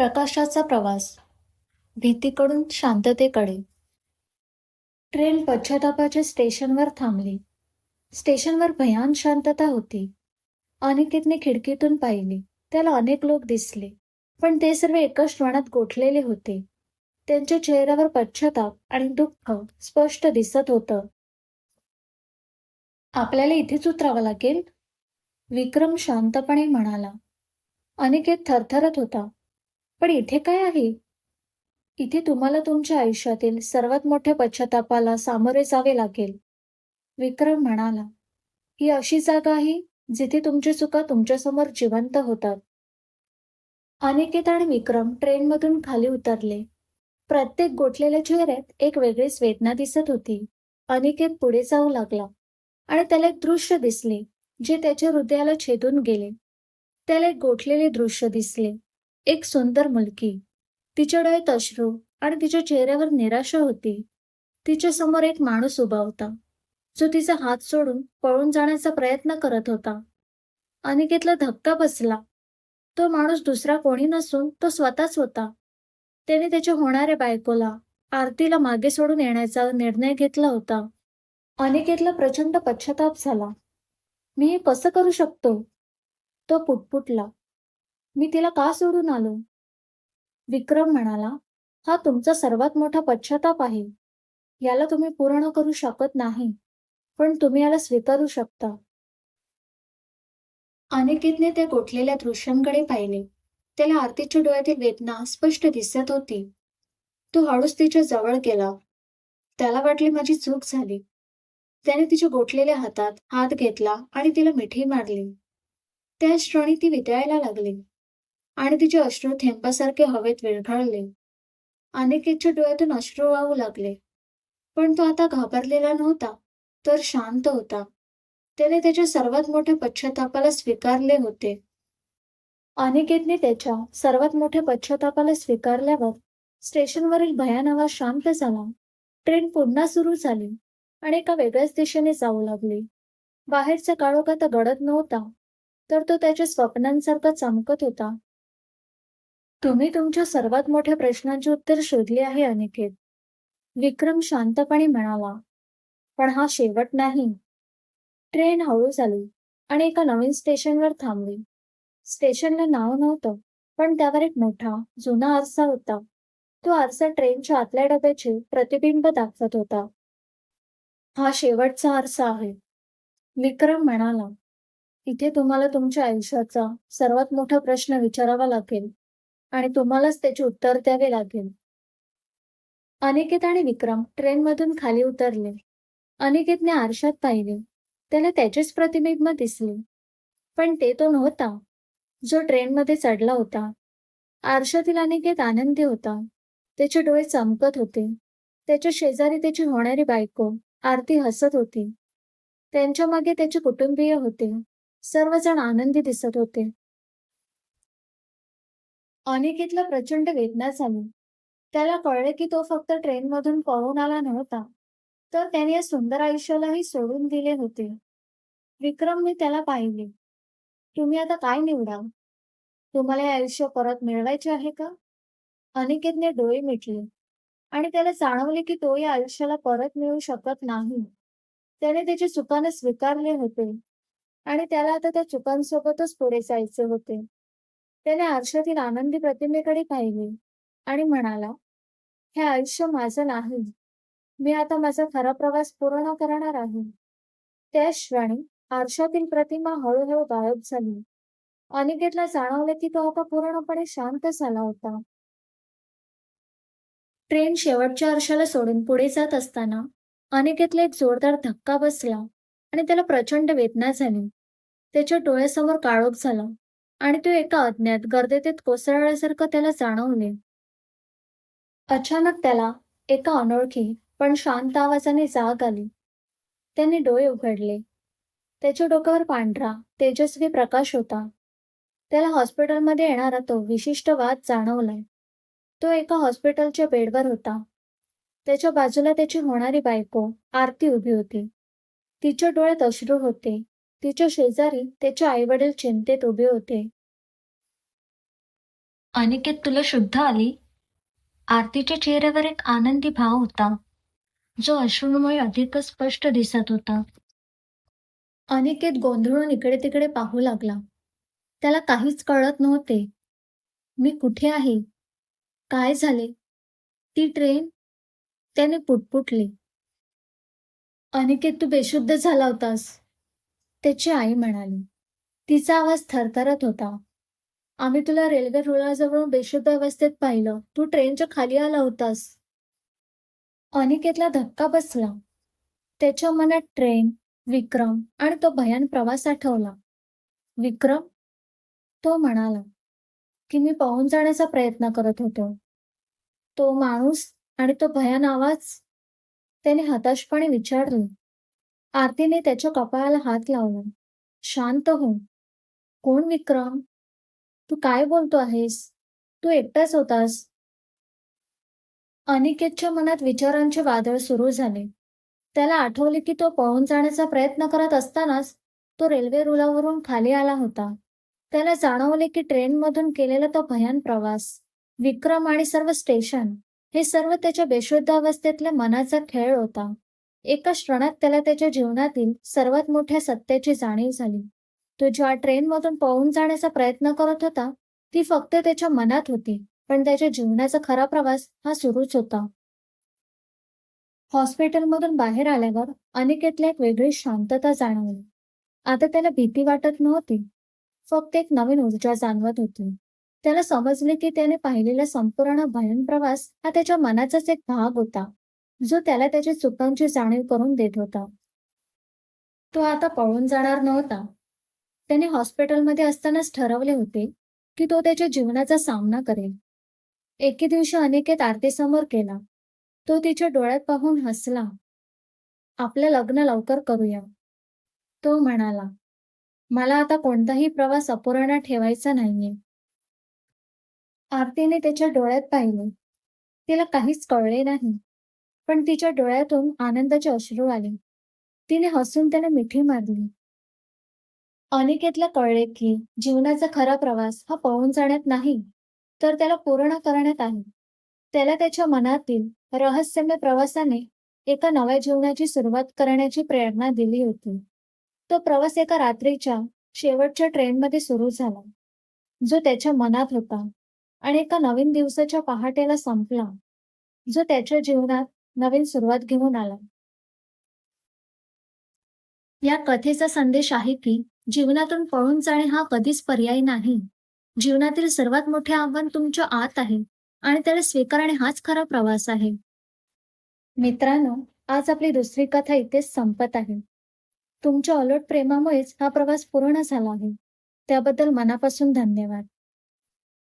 प्रकाशाचा प्रवास. भीतीकडून शांततेकडे. ट्रेन पश्चातापाच्या स्टेशनवर थांबली. स्टेशनवर भयान शांतता होती. अनिकेतने खिडकीतून पाहिली. त्याला अनेक लोक दिसले. पण ते सर्व एकाच श्वानात गोठलेले होते. त्यांच्या चेहऱ्यावर पश्चाताप आणि दुःख स्पष्ट दिसत होतं. आपल्याला इथेच उतरावं लागेल? विक्रम शांतपणे म्हणाला. अनिकेत थरथरत होता. पण इथे काय आहे? इथे तुम्हाला तुमच्या आयुष्यातील सर्वात मोठ्या पश्चातापाला सामोरे जावे लागेल. विक्रम म्हणाला ही अशी जागा आहे जिथे तुमची चुका तुमच्यासमोर जिवंत होतात. अनिकेत आणि विक्रम ट्रेनमधून खाली उतरले. प्रत्येक गोठलेल्या चेहऱ्यात एक वेगळीच वेदना दिसत होती. अनिकेत पुढे जाऊ लागला आणि त्याला एक दृश्य दिसले जे त्याच्या हृदयाला छेदून गेले. त्याला एक गोठलेले दृश्य दिसले. एक सुंदर मुलगी. तिच्या डोळ्यात अश्रू आणि तिच्या चेहऱ्यावर निराशा होती. तिच्या समोर एक माणूस उभा होता. जो तिचा हात सोडून पळून जाण्याचा प्रयत्न करत होता. अनिकेतला धक्का बसला. तो माणूस दुसरा कोणी नसून तो स्वतःच होता. त्याने त्याच्या होणाऱ्या बायकोला आरतीला मागे सोडून येण्याचा निर्णय घेतला होता. अनिकेतला प्रचंड पश्चाताप झाला. मी हे कसं करू शकतो? तो पुटपुटला. मी तिला का सोडून आलो? विक्रम म्हणाला हा तुमचा सर्वात मोठा पश्चाताप आहे. याला तुम्ही पूर्ण करू शकत नाही पण तुम्ही याला स्वीकारू शकता. अनिकेतने त्या गोठलेल्या दृश्यांकडे पाहिले. त्याला आरतीच्या डोळ्यातील वेदना स्पष्ट दिसत होती. तो हळूच तिच्या जवळ गेला. त्याला वाटले माझी चूक झाली. त्याने तिच्या गोठलेल्या हातात हात घेतला आणि तिला मिठी मारली. त्या क्षणी ती वितळायला लागली. आणि तिचे अश्रू थेंबासारखे हवेत विरघळले. अनिकेतच्या डोळ्यातून अश्रू वाहू लागले. पण तो आता घाबरलेला नव्हता तर शांत होता. त्याने त्याच्या सर्वात मोठ्या पश्चातापाला स्वीकारले होते. अनिकेतने त्याच्या सर्वात मोठ्या पश्चातापाला स्वीकारल्यावर स्टेशनवरील भयानवा शांत झाला. ट्रेन पुन्हा सुरू झाली आणि एका वेगळ्याच दिशेने जाऊ लागली. बाहेरचा काळोख आता गडद नव्हता तर तो त्याच्या स्वप्नांसारखा चमकत होता. तुम्ही तुमच्या सर्वात मोठ्या प्रश्नांची उत्तर शोधली आहे अनिकेत. विक्रम शांतपणे म्हणाला पण हा शेवट नाही. ट्रेन हळू झाली आणि एका नवीन स्टेशनवर थांबली. स्टेशनला नाव नव्हतं पण त्यावर एक मोठा जुना आरसा होता. तो आरसा ट्रेनच्या आतल्या डब्याचे प्रतिबिंब दाखवत होता. हा शेवटचा आरसा आहे. विक्रम म्हणाला इथे तुम्हाला तुमच्या आयुष्याचा सर्वात मोठा प्रश्न विचारावा लागेल. आणि तुम्हालाच त्याचे उत्तर द्यावे लागेल. अनिकेत आणि विक्रम ट्रेनमधून खाली उतरले. अनिकेतने आरशात पाहिले. त्याला त्याचेच प्रतिबिंब दिसले. पण ते तो नव्हता. जो ट्रेनमध्ये चढला होता. आरशातील अनिकेत आनंदी होता. त्याचे डोळे चमकत होते. त्याच्या शेजारी त्याची होणारी बायको आरती हसत होती. त्यांच्या मागे त्याचे कुटुंबीय होते. सर्वजण आनंदी दिसत होते. अनिकेतला प्रचंड वेदना झाली. त्याला कळले की तो फक्त ट्रेनमधून पळून आला नव्हता. तर त्याने या सुंदर आयुष्यालाही सोडून दिले होते. विक्रमने त्याला पाहिले. तुम्ही आता काय निवडा तुम्हाला हे आयुष्य परत मिळवायचे आहे का? अनिकेतने डोळे मिटले. आणि त्याला जाणवले की तो या आयुष्याला परत मिळू शकत नाही. त्याने त्याचे चुकाने स्वीकारले होते. आणि त्याला आता त्या चुकांसोबतच पुढे जायचे होते. त्याने आरशातील आनंदी प्रतिमेकडे पाहिले आणि म्हणाला हे आयुष्य माझं नाही. मी आता माझा खरा प्रवास पूर्ण करणार आहे. त्या क्षणी आरशातील प्रतिमा हळूहळू गायब झाली. अनिकेतला जाणवले की तो आता पूर्णपणे शांत झाला होता. ट्रेन शेवटच्या आरशाला सोडून पुढे जात असताना अनिकेतला एक जोरदार धक्का बसला आणि त्याला प्रचंड वेदना झाली. त्याच्या डोळ्यासमोर काळोख झाला. आणि तो एका अज्ञात गर्दीत कोसळल्यासारखं त्याला जाणवले. अचानक त्याला एका अनोळखी पण शांत आवाजाने जाग आली. त्याने डोळे उघडले. त्याच्या डोक्यावर पांढरा तेजस्वी प्रकाश होता. त्याला हॉस्पिटलमध्ये येणारा तो विशिष्ट वाद जाणवलाय. तो एका हॉस्पिटलच्या बेडवर होता. त्याच्या बाजूला त्याची होणारी बायको आरती उभी होती. तिच्या डोळ्यात अश्रू होते. तिच्या शेजारी त्याचे आईवडील चिंतेत उभे होते. अनिकेत तुला शुद्ध आली? आरतीच्या चेहऱ्यावर एक आनंदी भाव होता जो अश्रूमुळे अधिकच स्पष्ट दिसत होता. अनिकेत गोंधळून इकडे तिकडे पाहू लागला. त्याला काहीच कळत नव्हते. मी कुठे आहे? काय झाले? ती ट्रेन? त्याने पुटपुटली. अनिकेत तू बेशुद्ध झाला होतास. त्याची आई म्हणाली तिचा आवाज थरथरत होता. आम्ही तुला रेल्वे रुळाजवळून बेशुद्ध अवस्थेत पाहिलं. तू ट्रेनच्या खाली आला होतास. अनिकेतला धक्का बसला. त्याच्या मनात ट्रेन विक्रम आणि तो भयान प्रवास आठवला. विक्रम? तो म्हणाला की मी पाहून जाण्याचा प्रयत्न करत होतो. तो माणूस आणि तो भयान आवाज. त्याने हताशपणे विचारले आरतीने त्याच्या कपाळाला हात लावला. शांत हो कोण विक्रम? तू काय बोलतो आहेस? तू एकटाच होतास. अनिकेतच्या मनात विचारांचे वादळ सुरू झाले. त्याला आठवले की तो पळून जाण्याचा प्रयत्न करत असतानाच तो रेल्वे रुलावरून खाली आला होता. त्याला जाणवले की ट्रेनमधून केलेला तो भयान प्रवास विक्रम आणि सर्व स्टेशन हे सर्व त्याच्या बेशुद्ध अवस्थेतल्या मनाचा खेळ होता. एका क्षणात त्याला त्याच्या जीवनातील सर्वात मोठ्या सत्याची जाणीव झाली. तो ज्या ट्रेनमधून पळून जाण्याचा प्रयत्न करत होता ती फक्त त्याच्या मनात होती पण त्याच्या जीवनाचा खरा प्रवास हा सुरूच होता. हॉस्पिटलमधून बाहेर आल्यावर अनिकेतला एक वेगळी शांतता जाणवली. आता त्याला भीती वाटत नव्हती. फक्त एक नवीन ऊर्जा जाणवत होती. त्याला समजले की त्याने पाहिलेला संपूर्ण भयन प्रवास हा त्याच्या मनाचाच एक भाग होता. जो त्याला त्याच्या चुकांची जाणीव करून देत होता. तो आता पळून जाणार नव्हता. त्याने हॉस्पिटलमध्ये असतानाच ठरवले होते की तो त्याच्या जीवनाचा सामना करेल. एके दिवशी अनिकेत आरतीसमोर केला तो तिच्या डोळ्यात पाहून हसला. आपलं लग्न लवकर करूया. तो म्हणाला मला आता कोणताही प्रवास अपूर्ण ठेवायचा नाहीये. आरतीने त्याच्या डोळ्यात पाहिले. तिला काहीच कळले नाही. पण तिच्या डोळ्यातून आनंदाचे अश्रू आले. तिने हसून त्याला मिठी मारली. अनिकेतला कळले की जीवनाचा खरा प्रवास हा पळून जाण्यात नाही तर त्याला पूर्ण करण्यात आहे. त्याला त्याच्या मनातील रहस्यमय प्रवासाने एका नव्या जीवनाची सुरुवात करण्याची प्रेरणा दिली होती. तो प्रवास एका रात्रीच्या शेवटच्या ट्रेनमध्ये सुरू झाला जो त्याच्या मनात होता आणि एका नवीन दिवसाच्या पहाटेला संपला जो त्याच्या जीवनात नवीन सुरुवात घेऊन आला. या कथेचा संदेश आहे की जीवनातून पळून जाणे हा कधीच पर्याय नाही. जीवनातील सर्वात मोठे आव्हान तुमच्या आत आहे आणि त्याला स्वीकारणे हाच खरा प्रवास आहे. मित्रांनो आज आपली दुसरी कथा इथेच संपत आहे. तुमच्या अलोट प्रेमामुळेच हा प्रवास पूर्ण झाला आहे. त्याबद्दल मनापासून धन्यवाद.